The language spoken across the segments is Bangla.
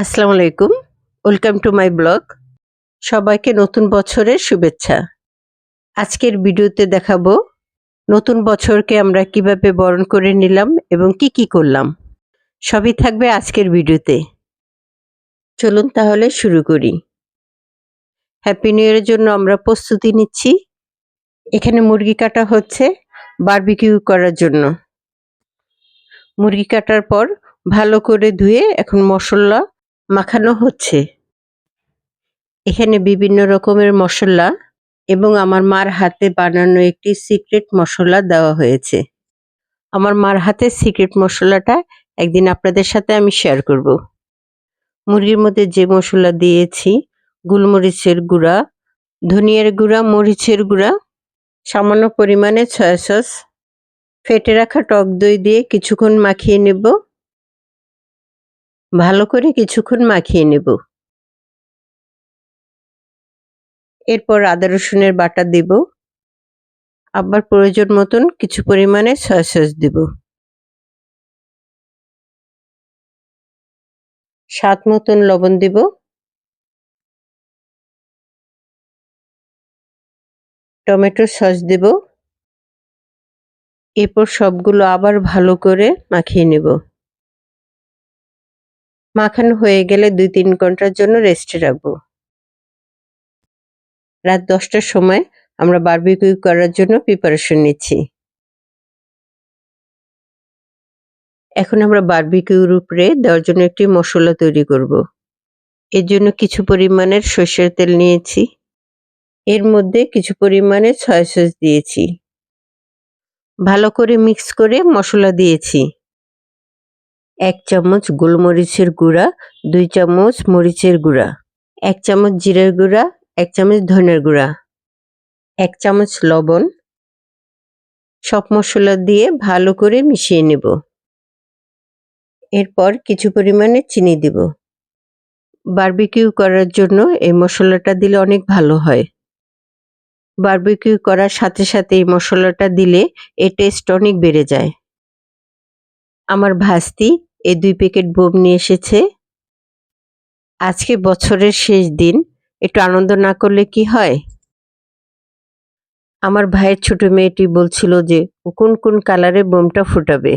আসসালামু আলাইকুম। Welcome to my blog. সবাইকে নতুন বছরের শুভেচ্ছা। আজকের ভিডিওতে দেখাবো নতুন বছরকে আমরা কীভাবে বরণ করে নিলাম এবং কি কি করলাম। সবই থাকবে আজকের ভিডিওতে। চলুন তাহলে শুরু করি। হ্যাপি নিউ ইয়ারের জন্য আমরা প্রস্তুতি নিচ্ছি। এখানে মুরগি কাটা হচ্ছে বারবিকিউ করার জন্য। মুরগি কাটার পর ভালো করে ধুয়ে এখন মশলা মাখানো হচ্ছে। এখানে বিভিন্ন রকমের মশলা এবং আমার মার হাতে বানানো একটি সিক্রেট মশলা দেওয়া হয়েছে। আমার মার হাতের সিক্রেট মশলাটা একদিন আপনাদের সাথে আমি শেয়ার করব। মুরগির মধ্যে যে মশলা দিয়েছি, গোলমরিচের গুঁড়া, ধনিয়ার গুঁড়া, মরিচের গুঁড়া, সামান্য পরিমাণে সয়া সস ফেটে রাখা টক দই দিয়ে কিছুক্ষণ মাখিয়ে নেব। ভালো করে কিছুক্ষণ মাখিয়ে নেব। এরপর আদা, রসুনের বাটা দিব। আবার প্রয়োজন মতন কিছু পরিমাণে সয়া সস দিব। স্বাদ মতন লবণ দিব। টমেটো সস দেব। এরপর সবগুলো আবার ভালো করে মাখিয়ে নেব। মাখানো হয়ে গেলে দুই তিন ঘণ্টার জন্য রেস্টে রাখব। রাত দশটার সময় আমরা বারবিকিউ করার জন্য প্রিপারেশন নিচ্ছি। এখন আমরা বারবিকিউর উপরে দেওয়ার জন্য একটি মশলা তৈরি করব। এর জন্য কিছু পরিমাণের সর্ষের তেল নিয়েছি। এর মধ্যে কিছু পরিমাণে ছয় সস দিয়েছি। ভালো করে মিক্স করে মশলা দিয়েছি। এক চামচ গোলমরিচের গুঁড়া, দুই চামচ মরিচের গুঁড়া, এক চামচ জিরের গুঁড়া, এক চামচ ধনের গুঁড়া, এক চামচ লবণ। সব মশলা দিয়ে ভালো করে মিশিয়ে নেব। এরপর কিছু পরিমাণে চিনি দিব। বারবিকিউ করার জন্য এই মশলাটা দিলে অনেক ভালো হয়। বারবিকিউ করার সাথে সাথে এই মশলাটা দিলে এর টেস্ট অনেক বেড়ে যায়। আমার ভাস্তি এই দুই প্যাকেট বোম নিয়ে এসেছে। আজকে বছরের শেষ দিন, একটু আনন্দ না করলে কি হয়? আমার ভাইয়ের ছোট মেয়েটি বলছিল যে কোন কোন কালারে বোমটা ফুটাবে?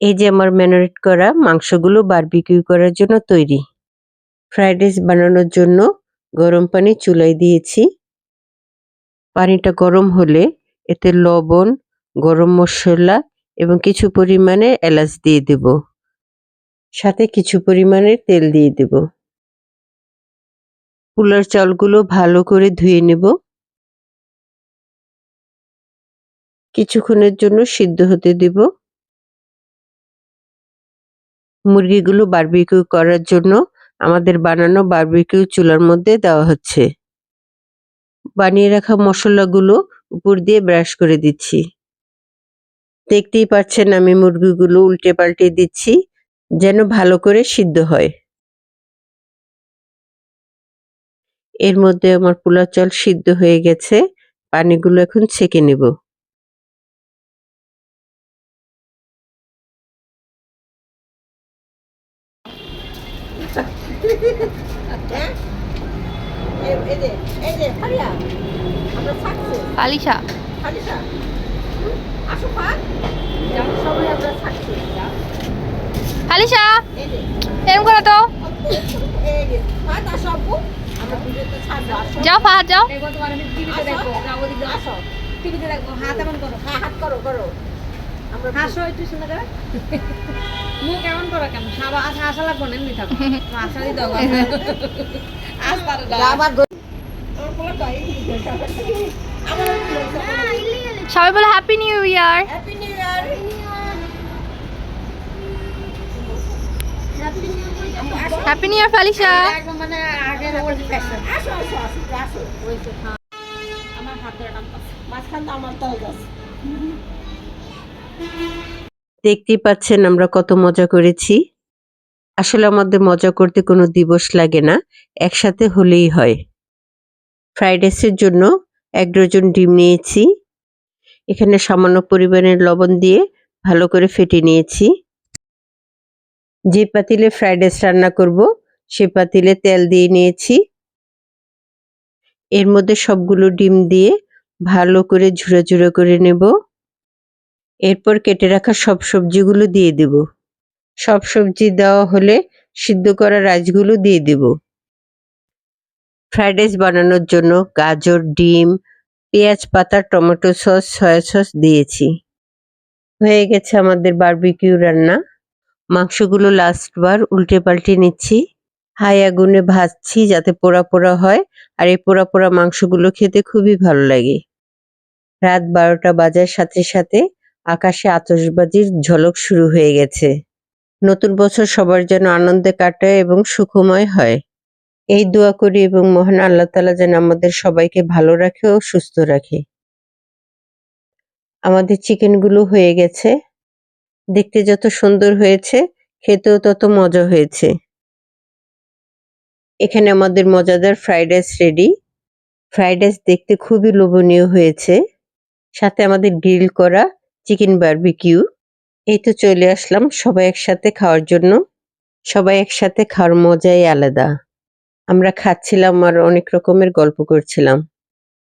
এই যে আমার ম্যানারেট করা মাংসগুলো বারবিকিউ করার জন্য তৈরি। ফ্রাইড রাইস বানানোর জন্য গরম পানি চুলাই দিয়েছি। পানিটা গরম হলে এতে লবণ, গরম মশলা এবং কিছু পরিমাণে এলাচ দিয়ে দেব। সাথে কিছু পরিমাণে তেল দিয়ে দেব। পুলার চালগুলো ভালো করে ধুয়ে নেব। কিছুক্ষণের জন্য সিদ্ধ হতে দেব। মুরগিগুলো বারবিকিউ করার জন্য আমাদের বানানো বারবিকিউ চুলার মধ্যে দেওয়া হচ্ছে। বানিয়ে রাখা মশলাগুলো উপর দিয়ে ব্রাশ করে দিচ্ছি। দেখতেই পাচ্ছেন আমি মুরগিগুলো উল্টে পাল্টে দিচ্ছি যেন ভালো করে সিদ্ধ হয়। এর মধ্যে আমার পোলা চাল সিদ্ধ হয়ে গেছে পানিগুলো এখন ছেঁকে নেব। আলিশা আলিশা এমনি থাকো আশা দিতে হবে আবার সবাই বলে happy new year happy new year ফালিশা একদম মানে আগের ওল্ড ফ্যাশন আসো আসো আসো আসো ওই তো আমার হাত ধরে টানতাছে মাঝখান তো আমার তো যাচ্ছে দেখতেই পাচ্ছেন আমরা কত মজা করেছি। আসলে আমাদের মজা করতে কোনো দিবস লাগে না, একসাথে হলেই হয়। ফ্রাইড রাইসের জন্য এক ডজন ডিম নিয়েছি। এখানে সামান্য পরিমাণের লবণ দিয়ে ভালো করে ফেটে নিয়েছি। যে পাতিলে ফ্রাইড রাইস রান্না করব, সে পাতিলে তেল দিয়ে নিয়েছি। এর মধ্যে সবগুলো ডিম দিয়ে ভালো করে ঝুড়ো ঝুড়ো করে নেব। এরপর কেটে রাখা সব সবজিগুলো দিয়ে দেব। সব সবজি দেওয়া হলে সিদ্ধ করা রাইসগুলো দিয়ে দেব। ফ্রাইড রাইস বানানোর জন্য গাজর, ডিম, পেঁয়াজ পাতা, টমেটো সস, সয়া সস দিয়েছি। হয়ে গেছে আমাদের বারবিকিউ রান্না। মাংসগুলো লাস্টবার উল্টে পাল্টে নিচ্ছি। হাই আগুনে ভাজছি যাতে পোড়া পোড়া হয়। আর এই পোড়া পোড়া মাংসগুলো খেতে খুবই ভালো লাগে। রাত বারোটা বাজার সাথে সাথে আকাশে আতশবাজির ঝলক শুরু হয়ে গেছে। নতুন বছর সবার যেন আনন্দে কাটায় এবং সুখময় হয়। এই দোয়া করি এবং মহান আল্লাহ তালা যেন আমাদের সবাইকে ভালো রাখে ও সুস্থ রাখে। আমাদের চিকেনগুলো হয়ে গেছে। দেখতে যত সুন্দর হয়েছে, খেতেও তত মজা হয়েছে। এখানে আমাদের মজাদার fried rice ready. Fried rice দেখতে খুবই লোভনীয় হয়েছে। সাথে আমাদের গ্রিল করা চিকেন বারবিকিউ। এই তো চলে আসলাম সবাই একসাথে খাওয়ার জন্য। সবাই একসাথে খাওয়ার মজাই আলাদা। আমরা খাচ্ছিলাম আর অনেক রকমের গল্প করছিলাম।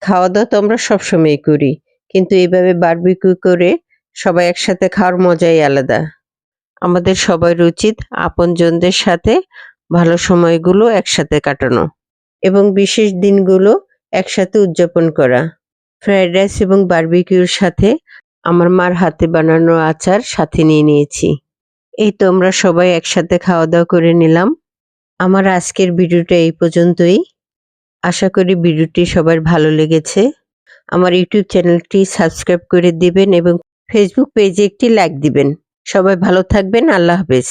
খাওয়া দাওয়া তো আমরা সবসময় করি, কিন্তু এইভাবে বারবিকিউ করে সবাই একসাথে খাওয়ার মজাই আলাদা। আমাদের সবার উচিত আপনজনদের সাথে ভালো সময়গুলো একসাথে কাটানো এবং বিশেষ দিনগুলো একসাথে উদযাপন করা। ফ্রাইড রাইস এবং বারবিকিউর সাথে আমার মার হাতে বানানো আচার সাথে নিয়ে নিয়েছি। এই তো আমরা সবাই একসাথে খাওয়া দাওয়া করে নিলাম। আমার আজকের ভিডিওটা এই পর্যন্তই। আশা করি ভিডিওটি সবার ভালো লেগেছে। আমার ইউটিউব চ্যানেলটি সাবস্ক্রাইব করে দিবেন এবং ফেসবুক পেজে একটি লাইক দিবেন। সবাই ভালো থাকবেন। আল্লাহ হাফেজ।